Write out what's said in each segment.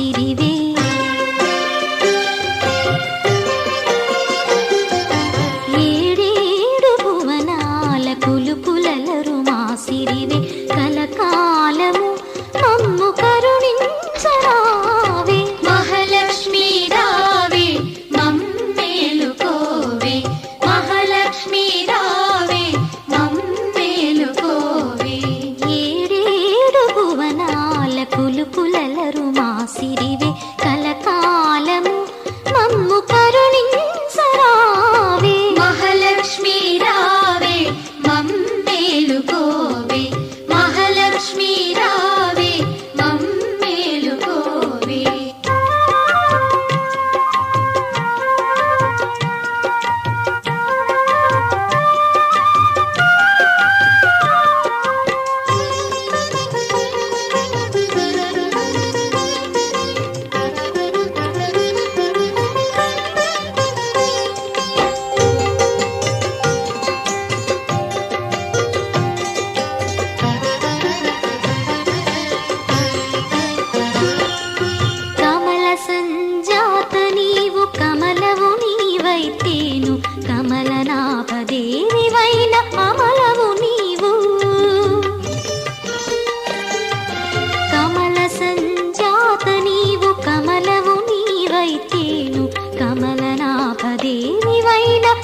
విసిరివే ఏడేడు భువనాల పులుపులలరు మా సిరివే. me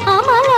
妈妈。嘞